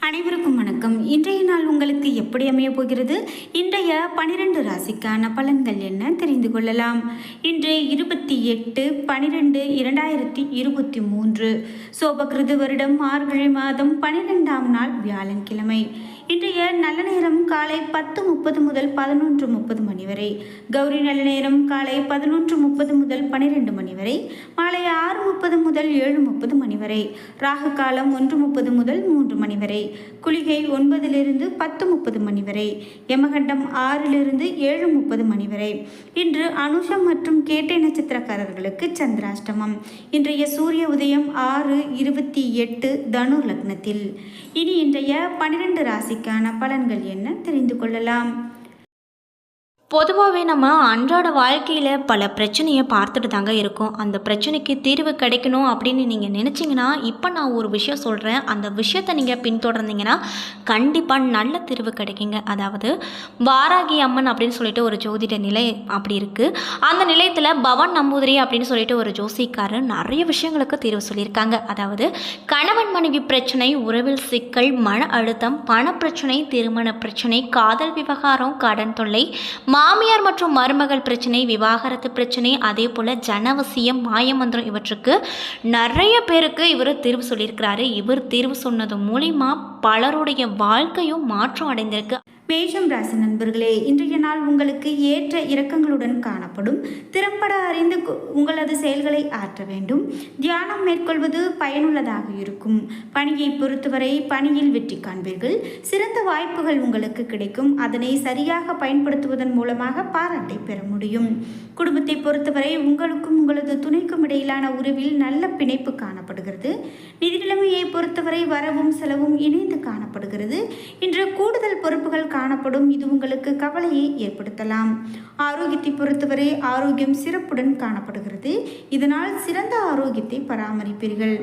அனைவருக்கும் வணக்கம். இன்றைய நாள் உங்களுக்கு எப்படி அமைய போகிறது? இன்றைய பனிரெண்டு ராசிக்கான பலன்கள் என்ன தெரிந்து கொள்ளலாம். இன்று இருபத்தி எட்டு பனிரெண்டு இரண்டாயிரத்தி இருபத்தி மூன்று. சோபகிருது வருடம் மார்கழி மாதம் பனிரெண்டாம் நாள் வியாழன்கிழமை இன்றைய நல்ல நேரம் காலை பத்து முப்பது முதல் பதினொன்று முப்பது மணி வரை. கௌரி நல்ல நேரம் காலை பதினொன்று முப்பது முதல் பனிரெண்டு மணி வரை. மாலை ஆறு முப்பது முதல் ஏழு முப்பது மணி வரை. ராகு காலம் ஒன்று முப்பது முதல் மூன்று மணி வரை. குளிகை ஒன்பதிலிருந்து பத்து முப்பது மணி வரை. யமகண்டம் ஆறிலிருந்து ஏழு முப்பது மணி வரை. இன்று அனுஷம் மற்றும் கேட்டை நட்சத்திரக்காரர்களுக்கு சந்திராஷ்டமம். இன்றைய சூரிய உதயம் ஆறு இருபத்தி எட்டு தனு லக்னத்தில். இனி இன்றைய பன்னிரண்டு ராசிக்கான பலன்கள் என்ன தெரிந்து கொள்ளலாம். பொதுவாகவே நம்ம அன்றாட வாழ்க்கையில் பல பிரச்சனையை பார்த்துட்டு தாங்க இருக்கோம். அந்த பிரச்சனைக்கு தீர்வு கிடைக்கணும் அப்படின்னு நீங்கள் நினச்சிங்கன்னா இப்போ நான் ஒரு விஷயம் சொல்கிறேன் அந்த விஷயத்தை நீங்கள் பின்தொடர்ந்தீங்கன்னா கண்டிப்பாக நல்ல தீர்வு கிடைக்குங்க. அதாவது வாராகி அம்மன் அப்படின்னு சொல்லிட்டு ஒரு ஜோதிட நிலை அப்படி இருக்குது அந்த நிலையத்தில் பவன் நம்பூதிரி அப்படின்னு சொல்லிட்டு ஒரு ஜோசிக்காரர் நிறைய விஷயங்களுக்கு தீர்வு சொல்லியிருக்காங்க. அதாவது கணவன் மனைவி பிரச்சனை உறவில் சிக்கல் மன அழுத்தம் பணப்பிரச்சனை திருமண பிரச்சனை காதல் விவகாரம் கடன் தொல்லை மாமியார் மற்றும் மருமகள் பிரச்சனை விவாகரத்து பிரச்சனை அதே போல் ஜனவசியம் மாயமந்திரம் இவற்றுக்கு நிறைய பேருக்கு இவர் தீர்வு சொல்லியிருக்கிறாரு. இவர் தீர்வு சொன்னது மூலிமா பலருடைய வாழ்க்கையும் மாற்றம் அடைந்திருக்கு. மேஷம் ராசி நண்பர்களே இன்றைய நாள் உங்களுக்கு ஏற்ற இறக்கங்களுடன் காணப்படும். திறம்பட அறிந்து கு- உங்களது செயல்களை ஆற்ற வேண்டும். தியானம் மேற்கொள்வது பயனுள்ளதாக இருக்கும். பணியை பொறுத்தவரை பணியில் வெற்றி காண்பீர்கள். சிறந்த வாய்ப்புகள் உங்களுக்கு கிடைக்கும். அதனை சரியாக பயன்படுத்துவதன் மூலமாக பாராட்டை பெற முடியும். குடும்பத்தை பொறுத்தவரை உங்களுக்கும் உங்களது துணைக்கும் இடையிலான உறவில் நல்ல பிணைப்பு காணப்படுகிறது. நிதி நிலைமையை பொறுத்தவரை வரவும் செலவும் இணைந்து காணப்படுகிறது. இன்று கூடுதல் பொறுப்புகள் காணப்படும். இது உங்களுக்கு கவலையை ஏற்படுத்தலாம். ஆரோக்கியத்தை பொறுத்தவரை ஆரோக்கியம் சிறப்புடன் காணப்படுகிறது. இதனால் சிறந்த ஆரோக்கியத்தை பராமரிப்பீர்கள்.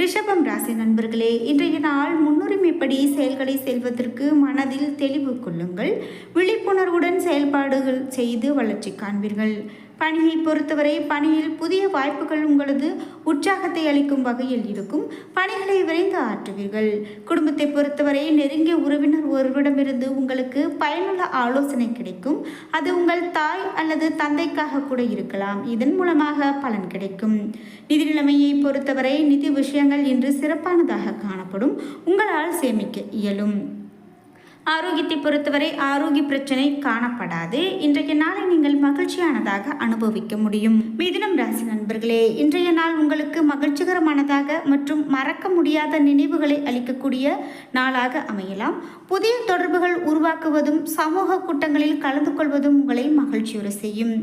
ரிஷபம் ராசி நண்பர்களே இன்றைய நாள் முன்னுரிமைப்படி செயல்களை செல்வதற்கு மனதில் தெளிவு கொள்ளுங்கள். விழிப்புணர்வுடன் செயல்பாடுகள் செய்து வளர்ச்சி காண்பீர்கள். பணியை பொறுத்தவரை பணியில் புதிய வாய்ப்புகள் உங்களது உற்சாகத்தை அளிக்கும் வகையில் இருக்கும். பணிகளை விரைந்து ஆற்றுவீர்கள். குடும்பத்தை பொறுத்தவரை நெருங்கிய உறவினர் ஒருவரிடமிருந்து உங்களுக்கு பயனுள்ள ஆலோசனை கிடைக்கும். அது உங்கள் தாய் அல்லது தந்தைக்காக கூட இருக்கலாம். இதன் மூலமாக பலன் கிடைக்கும். நிதி நிலைமையை பொறுத்தவரை நிதி விஷயங்கள் இன்று சிறப்பானதாக காணப்படும். உங்களால் சேமிக்க இயலும். ஆரோக்கியத்தை பொறுத்தவரை ஆரோக்கிய பிரச்சனை காணப்படாது. இன்றைய நாளை நீங்கள் மகிழ்ச்சியானதாக அனுபவிக்க முடியும். மிதுனம் ராசி நண்பர்களே இன்றைய நாள் உங்களுக்கு மகிழ்ச்சிகரமானதாக மற்றும் மறக்க முடியாத நினைவுகளை அளிக்கக்கூடிய நாளாக அமையலாம். புதிய தொடர்புகள் உருவாக்குவதும் சமூக கூட்டங்களில் கலந்து கொள்வதும் உங்களை மகிழ்ச்சியுற செய்யும்.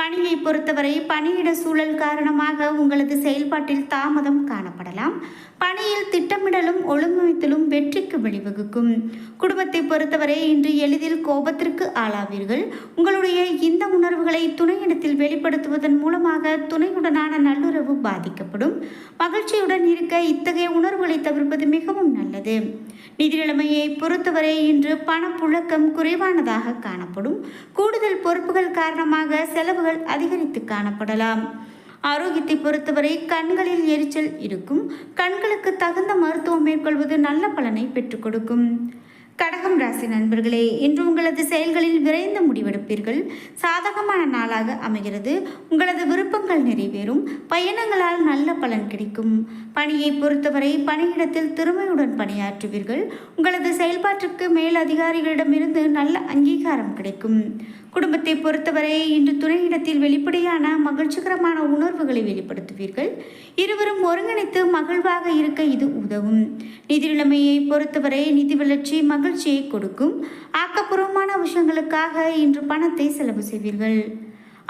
பணியை பொறுத்தவரை பணியிட சூழல் காரணமாக உங்களது செயல்பாட்டில் தாமதம் காணப்படலாம். பணியில் திட்டமிடலும் ஒழுங்கமைத்தலும் வெற்றிக்கு வழிவகுக்கும். குடும்பத்தை பொறுத்தவரை இன்று எளிதில் கோபத்திற்கு ஆளாவீர்கள். உங்களுடைய இந்த உணர்வுகளை துணையிடத்தில் வெளிப்படுத்துவதன் மூலமாக துணையுடனான நல்லுறவு பாதிக்கப்படும். மகிழ்ச்சியுடன் இருக்க இத்தகைய உணர்வுகளை தவிர்ப்பது மிகவும் நல்லது. நிதி நிலைமையை பொறுத்தவரை இன்று பணப்புழக்கம் குறைவானதாக காணப்படும். கூடுதல் பொறுப்புகள் காரணமாக செலவுகள் அதிகரித்து காணப்படலாம். ஆரோக்கியத்தை பொறுத்தவரை கண்களில் எரிச்சல் இருக்கும். கண்களுக்கு தகுந்த மருத்துவம் மேற்கொள்வது நல்ல பலனை பெற்றுக் கொடுக்கும். கடகம் ராசி நண்பர்களே இன்று உங்களது செயல்களில் விரைந்து முடிவெடுப்பீர்கள். சாதகமான நாளாக அமைகிறது. உங்களது விருப்பங்கள் நிறைவேறும். பயணங்களால் நல்ல பலன் கிடைக்கும். பணியை பொறுத்தவரை பணியிடத்தில் திறமையுடன் பணியாற்றுவீர்கள். உங்களது செயல்பாட்டிற்கு மேல் அதிகாரிகளிடமிருந்து நல்ல அங்கீகாரம் கிடைக்கும். குடும்பத்தை பொறுத்தவரை இன்று துணையிடத்தில் வெளிப்படையான மகிழ்ச்சிகரமான உணர்வுகளை வெளிப்படுத்துவீர்கள். இருவரும் ஒருங்கிணைத்து மகிழ்வாக இருக்க இது உதவும். நிதி நிலைமையை பொறுத்தவரை நிதி வளர்ச்சி மகிழ்ச்சியை கொடுக்கும். ஆக்கப்பூர்வமான விஷயங்களுக்காக இன்று பணத்தை செலவு செய்வீர்கள்.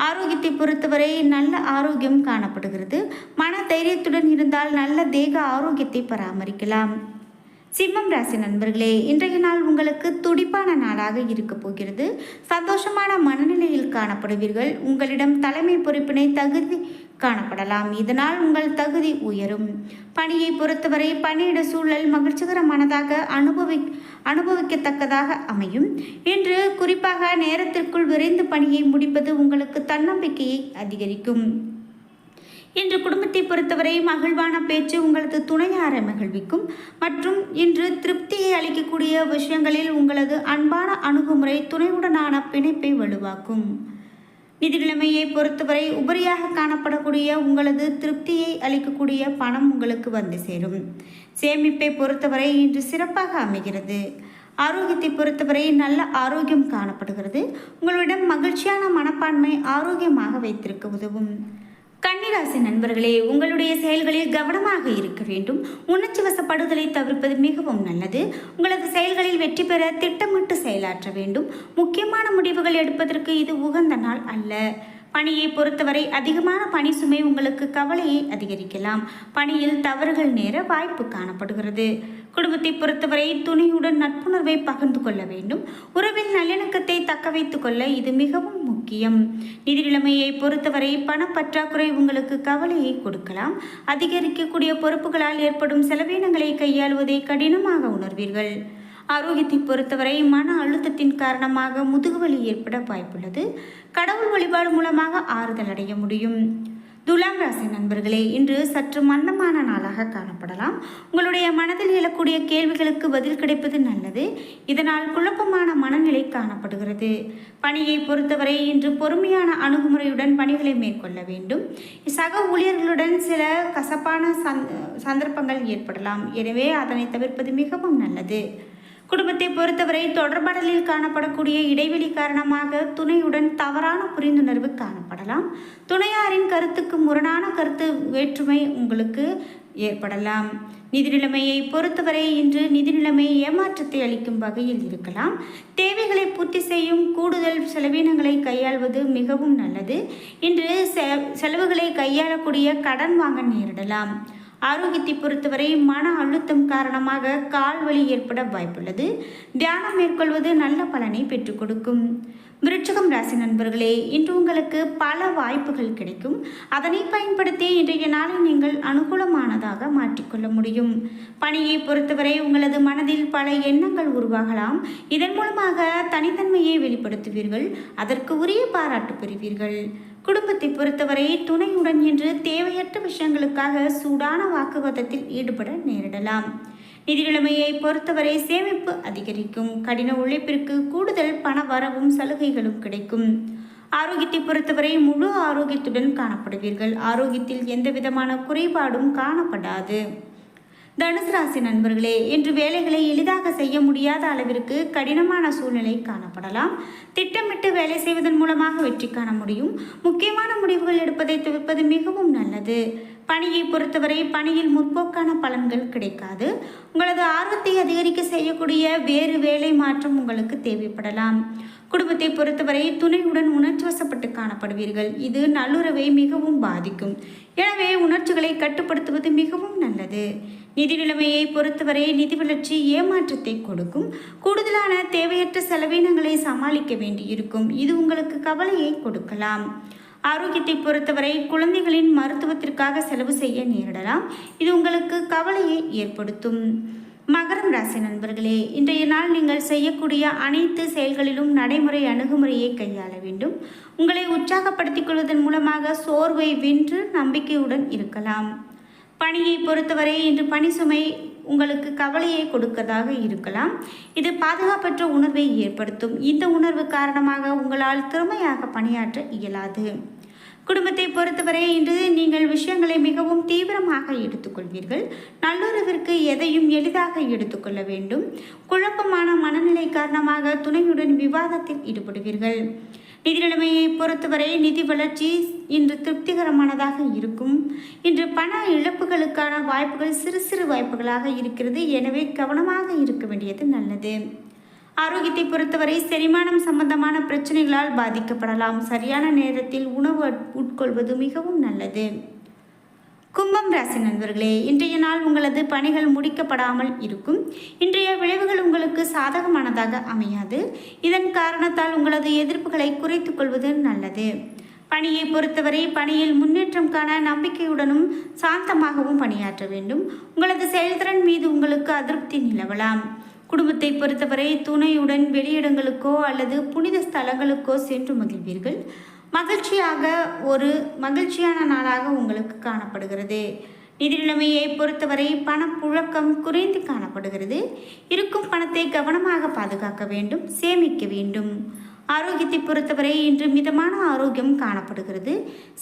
ஆரோக்கியத்தை பொறுத்தவரை நல்ல ஆரோக்கியம் காணப்படுகிறது. மன தைரியத்துடன் இருந்தால் நல்ல தேக ஆரோக்கியத்தை பராமரிக்கலாம். சிம்மம் ராசி நண்பர்களே இன்றைய நாள் உங்களுக்கு துடிப்பான நாளாக இருக்க போகிறது. சந்தோஷமான மனநிலையில் காணப்படுவீர்கள். உங்களிடம் தலைமை பொறுப்பினை தகுதி காணப்படலாம். இதனால் உங்கள் தகுதி உயரும். பணியை பொறுத்தவரை பணியிட சூழல் மகிழ்ச்சிகரமானதாக அனுபவி அனுபவிக்கத்தக்கதாக அமையும். இன்று குறிப்பாக நேரத்திற்குள் விரைந்து பணியை முடிப்பது உங்களுக்கு தன்னம்பிக்கையை அதிகரிக்கும். இன்று குடும்பத்தை பொறுத்தவரை மகிழ்வான பேச்சு உங்களது துணையாரை மகிழ்விக்கும். மற்றும் இன்று திருப்தியை அளிக்கக்கூடிய விஷயங்களில் உங்களது அன்பான அணுகுமுறை துணையுடனான பிணைப்பை வலுவாக்கும். நிதிநிலைமையை பொறுத்தவரை உபரியாக காணப்படக்கூடிய உங்களது திருப்தியை அளிக்கக்கூடிய பணம் உங்களுக்கு வந்து சேரும். சேமிப்பை பொறுத்தவரை இன்று சிறப்பாக அமைகிறது. ஆரோக்கியத்தை பொறுத்தவரை நல்ல ஆரோக்கியம் காணப்படுகிறது. உங்களிடம் மகிழ்ச்சியான மனப்பான்மை ஆரோக்கியமாக வைத்திருக்க உதவும். கன்னிராசி நண்பர்களே உங்களுடைய செயல்களில் கவனமாக இருக்க வேண்டும். உணர்ச்சி வசப்படுதலை தவிர்ப்பது மிகவும் நல்லது. உங்களது செயல்களில் வெற்றி பெற திட்டமிட்டு செயலாற்ற வேண்டும். முக்கியமான முடிவுகள் எடுப்பதற்கு இது உகந்த நாள் அல்ல. பணியை பொறுத்தவரை அதிகமான பணி சுமை உங்களுக்கு கவலையை அதிகரிக்கலாம். பணியில் தவறுகள் நேர வாய்ப்பு காணப்படுகிறது. குடும்பத்தை பொறுத்தவரை துணையுடன் நட்புணர்வை பகிர்ந்து கொள்ள வேண்டும். உறவில் நல்லிணக்கத்தை தக்க வைத்துக் கொள்ள இது மிகவும் முக்கியம். நிதி நிலைமையை பொறுத்தவரை பணப்பற்றாக்குறை உங்களுக்கு கவலையை கொடுக்கலாம். அதிகரிக்கக்கூடிய பொறுப்புகளால் ஏற்படும் செலவினங்களை கையாளுவதை கடினமாக உணர்வீர்கள். ஆரோக்கியத்தை பொறுத்தவரை மன அழுத்தத்தின் காரணமாக முதுகுவலி ஏற்பட வாய்ப்புள்ளது. கடவுள் வழிபாடு மூலமாக ஆறுதல் அடைய முடியும். துலாம் ராசி நண்பர்களே இன்று சற்று மந்தமான நாளாக காணப்படலாம். உங்களுடைய மனதில் எழக்கூடிய கேள்விகளுக்கு பதில் கிடைப்பது நல்லது. இதனால் குழப்பமான மனநிலை காணப்படுகிறது. பணியை பொறுத்தவரை இன்று பொறுமையான அணுகுமுறையுடன் பணிகளை மேற்கொள்ள வேண்டும். சக ஊழியர்களுடன் சில கசப்பான சந்த சந்தர்ப்பங்கள் ஏற்படலாம். எனவே அதனை தவிர்ப்பது மிகவும் நல்லது. குடும்பத்தை பொறுத்தவரை தொடர்படலில் காணப்படக்கூடிய இடைவெளி காரணமாக துணையுடன் தவறான புரிந்துணர்வு காணப்படலாம். துணையாரின் கருத்துக்கு முரணான கருத்து வேற்றுமை உங்களுக்கு ஏற்படலாம். நிதி நிலைமையை பொறுத்தவரை இன்று நிதி நிலைமை ஏமாற்றத்தை அளிக்கும் வகையில் இருக்கலாம். தேவைகளை பூர்த்தி செய்யும் கூடுதல் செலவினங்களை கையாள்வது மிகவும் நல்லது. இன்று செ- செலவுகளை கையாளக்கூடிய கடன் வாங்க நேரிடலாம். ஆரோக்கியத்தை பொறுத்தவரை மன அழுத்தம் காரணமாக கால் வலி ஏற்பட வாய்ப்புள்ளது. தியானம் மேற்கொள்வது நல்ல பலனை பெற்றுக் கொடுக்கும். விருட்சகம் ராசி நண்பர்களே இன்று உங்களுக்கு பல வாய்ப்புகள் கிடைக்கும். அதனை பயன்படுத்தி இன்றைய நாளை நீங்கள் அனுகூலமானதாக மாற்றிக்கொள்ள முடியும். பணியை பொறுத்தவரை உங்களது மனதில் பல எண்ணங்கள் உருவாகலாம். இதன் மூலமாக தனித்தன்மையை வெளிப்படுத்துவீர்கள். அதற்கு உரிய பாராட்டு பெறுவீர்கள். குடும்பத்தை பொறுத்தவரை துணையுடன் என்று தேவையற்ற விஷயங்களுக்காக சூடான வாக்குவாதத்தில் ஈடுபட நேரிடலாம். நிதி நிலைமையை பொறுத்தவரை சேமிப்பு அதிகரிக்கும். கடின உழைப்பிற்கு கூடுதல் பண வரவும் சலுகைகளும் கிடைக்கும். ஆரோக்கியத்தை பொறுத்தவரை முழு ஆரோக்கியத்துடன் காணப்படுவீர்கள். ஆரோக்கியத்தில் எந்த விதமான குறைபாடும் காணப்படாது. தனுசு ராசி நண்பர்களே இன்று வேலைகளை எளிதாக செய்ய முடியாத அளவிற்கு கடினமான சூழ்நிலை காணப்படலாம். திட்டமிட்டு வேலை செய்வதன் மூலமாக வெற்றி காண முடியும். முக்கியமான முடிவுகள் எடுப்பதை தவிர்ப்பது மிகவும் நல்லது. பணியை பொறுத்தவரை பணியில் முற்போக்கான பலன்கள் கிடைக்காது. உங்களது ஆர்வத்தை அதிகரிக்க செய்யக்கூடிய வேறு வேலை மாற்றம் உங்களுக்கு தேவைப்படலாம். குடும்பத்தை பொறுத்தவரை துணையுடன் உணர்ச்சி வசப்பட்டு காணப்படுவீர்கள். இது நல்லுறவை மிகவும் பாதிக்கும். எனவே உணர்ச்சிகளை கட்டுப்படுத்துவது மிகவும் நல்லது. நிதி நிலைமையை பொறுத்தவரை நிதி வளர்ச்சி ஏமாற்றத்தை கொடுக்கும். கூடுதலான தேவையற்ற செலவினங்களை சமாளிக்க வேண்டியிருக்கும். இது உங்களுக்கு கவலையை கொடுக்கலாம். ஆரோக்கியத்தை பொறுத்தவரை குழந்தைகளின் மருத்துவத்திற்காக செலவு செய்ய நேரிடலாம். இது உங்களுக்கு கவலையை ஏற்படுத்தும். மகரம் ராசி நண்பர்களே இன்றைய நாள் நீங்கள் செய்யக்கூடிய அனைத்து செயல்களிலும் நடைமுறை அணுகுமுறையை கையாள வேண்டும். உங்களை உற்சாகப்படுத்திக் கொள்வதன் மூலமாக சோர்வை வென்று நம்பிக்கையுடன் இருக்கலாம். பணியை பொறுத்தவரை இன்று பணி சுமை உங்களுக்கு கவலையை கொடுக்கதாக இருக்கலாம். இது பாதுகாப்பற்ற உணர்வை ஏற்படுத்தும். இந்த உணர்வு காரணமாக உங்களால் திறமையாக பணியாற்ற இயலாது. குடும்பத்தை பொறுத்தவரை இன்று நீங்கள் விஷயங்களை மிகவும் தீவிரமாக எடுத்துக்கொள்வீர்கள். நல்லுறவிற்கு எதையும் எளிதாக எடுத்துக்கொள்ள வேண்டும். குழப்பமான மனநிலை காரணமாக துணையுடன் விவாதத்தில் ஈடுபடுவீர்கள். நிதி நிலைமையை பொறுத்தவரை நிதி வளர்ச்சி இன்று திருப்திகரமானதாக இருக்கும். இன்று பண இழப்புகளுக்கான வாய்ப்புகள் சிறு சிறு வாய்ப்புகளாக இருக்கிறது. எனவே கவனமாக இருக்க வேண்டியது நல்லது. ஆரோக்கியத்தை பொறுத்தவரை செரிமானம் சம்பந்தமான பிரச்சனைகளால் பாதிக்கப்படலாம். சரியான நேரத்தில் உணவு உட்கொள்வது மிகவும் நல்லது. கும்பம் ராசி நண்பர்களே இன்றைய நாள் உங்களது பணிகள் முடிக்கப்படாமல் இருக்கும். இன்றைய விளைவுகள் உங்களுக்கு சாதகமானதாக அமையாது. இதன் காரணத்தால் உங்களது எதிர்ப்புகளை குறைத்துக் கொள்வது நல்லது. பணியை பொறுத்தவரை பணியில் முன்னேற்றம் காண நம்பிக்கையுடனும் சாந்தமாகவும் பணியாற்ற வேண்டும். உங்களது செயல்திறன் மீது உங்களுக்கு அதிருப்தி நிலவலாம். குடும்பத்தை பொறுத்தவரை துணையுடன் வெளியிடங்களுக்கோ அல்லது புனித ஸ்தலங்களுக்கோ சென்று மகிழ்வீர்கள். மகிழ்ச்சியாக ஒரு மகிழ்ச்சியான நாளாக உங்களுக்கு காணப்படுகிறது. நிதி நிலைமையை பொறுத்தவரை பணப்புழக்கம் குறைந்து காணப்படுகிறது. இருக்கும் பணத்தை கவனமாக பாதுகாக்க வேண்டும் சேமிக்க வேண்டும். ஆரோக்கியத்தை பொறுத்தவரை இன்று மிதமான ஆரோக்கியம் காணப்படுகிறது.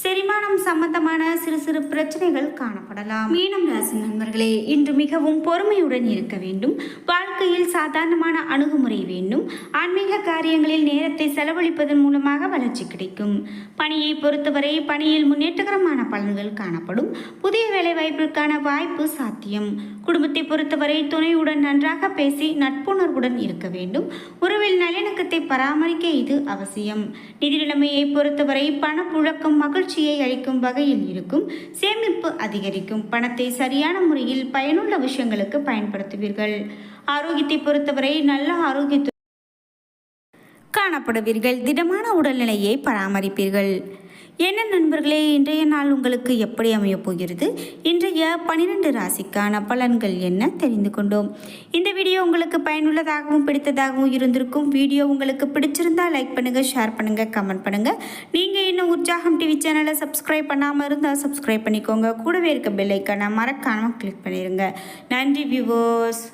செரிமானம் சம்பந்தமான சிறு சிறு பிரச்சனைகள் காணப்படலாம். மீனம் ராசி நண்பர்களே இன்று மிகவும் பொறுமையுடன் இருக்க வேண்டும். வாழ்க்கையில் சாதாரணமான அணுகுமுறை வேண்டும். ஆன்மீக காரியங்களில் நேரத்தை செலவழிப்பதன் மூலமாக வளர்ச்சி கிடைக்கும். பணியை பொறுத்தவரை பணியில் முன்னேற்றகரமான பலன்கள் காணப்படும். புதிய வேலைவாய்ப்பிற்கான வாய்ப்பு சாத்தியம். குடும்பத்தை பொறுத்தவரை துணையுடன் நன்றாக பேசி நட்புணர்வுடன் இருக்க வேண்டும். உறவில் நல்லிணக்கத்தை பராமரிக்க இது அவசியம். நிதி நிலைமையை பொறுத்தவரை பணப்புழக்கம் மகிழ்ச்சியை அளிக்கும் வகையில் இருக்கும். சேமிப்பு அதிகரிக்கும். பணத்தை சரியான முறையில் பயனுள்ள விஷயங்களுக்கு பயன்படுத்துவீர்கள். ஆரோக்கியத்தை பொறுத்தவரை நல்ல ஆரோக்கியத்து காணப்படுவீர்கள். திடமான உடல்நிலையை பராமரிப்பீர்கள். என்ன நண்பர்களே இன்றைய நாள் உங்களுக்கு எப்படி அமையப் போகிறது? இன்றைய பனிரெண்டு ராசிக்கான பலன்கள் என்ன தெரிந்து கொண்டோம். இந்த வீடியோ உங்களுக்கு பயனுள்ளதாகவும் பிடித்ததாகவும் இருந்திருக்கும். வீடியோ உங்களுக்கு பிடிச்சிருந்தா லைக் பண்ணுங்கள் ஷேர் பண்ணுங்கள் கமெண்ட் பண்ணுங்கள் நீங்கள் இன்னும் உற்சாகம் டிவி சேனலை சப்ஸ்கிரைப் பண்ணாமல் இருந்தால் சப்ஸ்கிரைப் பண்ணிக்கோங்க. கூடவே இருக்க பெல்லைக்கான மறக்காமல் கிளிக் பண்ணிடுங்க நன்றி வியூவர்ஸ்